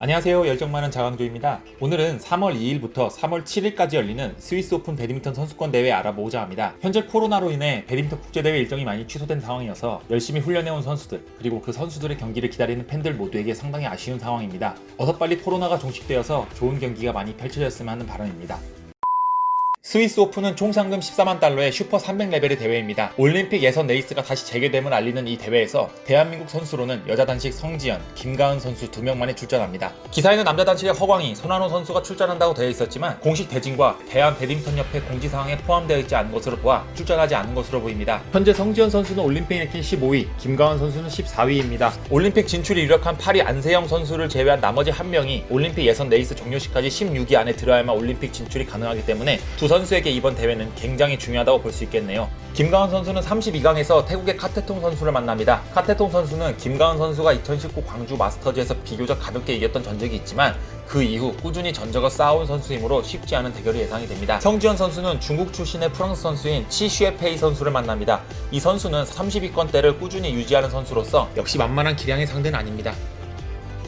안녕하세요. 열정 많은 자강조입니다. 오늘은 3월 2일부터 3월 7일까지 열리는 스위스 오픈 배드민턴 선수권 대회 알아보고자 합니다. 현재 코로나로 인해 배드민턴 국제 대회 일정이 많이 취소된 상황이어서 열심히 훈련해온 선수들, 그리고 그 선수들의 경기를 기다리는 팬들 모두에게 상당히 아쉬운 상황입니다. 어서 빨리 코로나가 종식되어서 좋은 경기가 많이 펼쳐졌으면 하는 바람입니다. 스위스 오픈은 총 상금 14만 달러의 슈퍼 300레벨의 대회입니다. 올림픽 예선 레이스가 다시 재개됨을 알리는 이 대회에서 대한민국 선수로는 여자 단식 성지연, 김가은 선수 두 명만이 출전합니다. 기사에는 남자 단식의 허광희, 손한호 선수가 출전한다고 되어 있었지만 공식 대진과 대한 배드민턴 협회 공지 사항에 포함되어 있지 않은 것으로 보아 출전하지 않은 것으로 보입니다. 현재 성지연 선수는 올림픽 랭킹 15위, 김가은 선수는 14위입니다. 올림픽 진출이 유력한 파리 안세영 선수를 제외한 나머지 한 명이 올림픽 예선 레이스 종료 시까지 16위 안에 들어야만 올림픽 진출이 가능하기 때문에 두 선 수에게 이번 대회는 굉장히 중요하다고 볼 수 있겠네요. 김가은 선수는 32강에서 태국의 카테통 선수를 만납니다. 카테통 선수는 김가은 선수가 2019 광주 마스터즈에서 비교적 가볍게 이겼던 전적이 있지만 그 이후 꾸준히 전적을 쌓아온 선수이므로 쉽지 않은 대결이 예상이 됩니다. 성지현 선수는 중국 출신의 프랑스 선수인 치슈에페이 선수를 만납니다. 이 선수는 30위권대를 꾸준히 유지하는 선수로서 역시 만만한 기량의 상대는 아닙니다.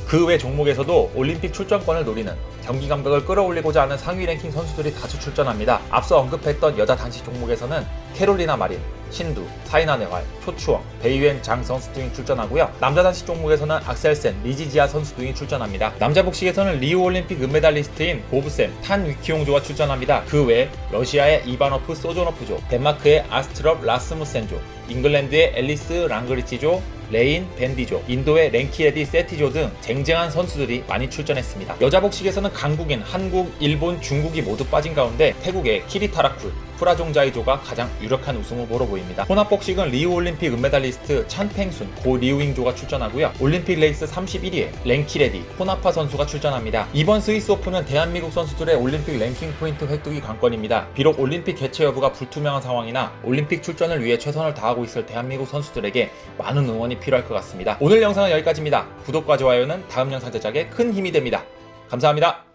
그 외 종목에서도 올림픽 출전권을 노리는 경기 감각을 끌어올리고자 하는 상위 랭킹 선수들이 다수 출전합니다. 앞서 언급했던 여자 단식 종목에서는 캐롤리나 마린, 신두, 사이나 네활, 초추엉, 베이웬 장 선수 등이 출전하고요. 남자 단식 종목에서는 악셀센, 리지지아 선수 등이 출전합니다. 남자 복식에서는 리우 올림픽 은메달리스트인 보브셈, 탄 위키용조가 출전합니다. 그외 러시아의 이바노프 소조노프조, 덴마크의 아스트럽 라스무센조, 잉글랜드의 앨리스 랑그리치조, 레인 밴디조, 인도의 랭키레디 세티조 등 쟁쟁한 선수들이 많이 출전했습니다. 여자 복식에서는 강국인, 한국, 일본, 중국이 모두 빠진 가운데 태국의 키리타라쿨, 프라종자이조가 가장 유력한 우승 후보로 보입니다. 혼합복식은 리우 올림픽 은메달리스트 찬팽순, 고 리우잉조가 출전하고요. 올림픽 레이스 31위에 랭키레디, 호나파 선수가 출전합니다. 이번 스위스 오픈은 대한민국 선수들의 올림픽 랭킹 포인트 획득이 관건입니다. 비록 올림픽 개최 여부가 불투명한 상황이나 올림픽 출전을 위해 최선을 다하고 있을 대한민국 선수들에게 많은 응원이 필요할 것 같습니다. 오늘 영상은 여기까지입니다. 구독과 좋아요는 다음 영상 제작에 큰 힘이 됩니다. 감사합니다.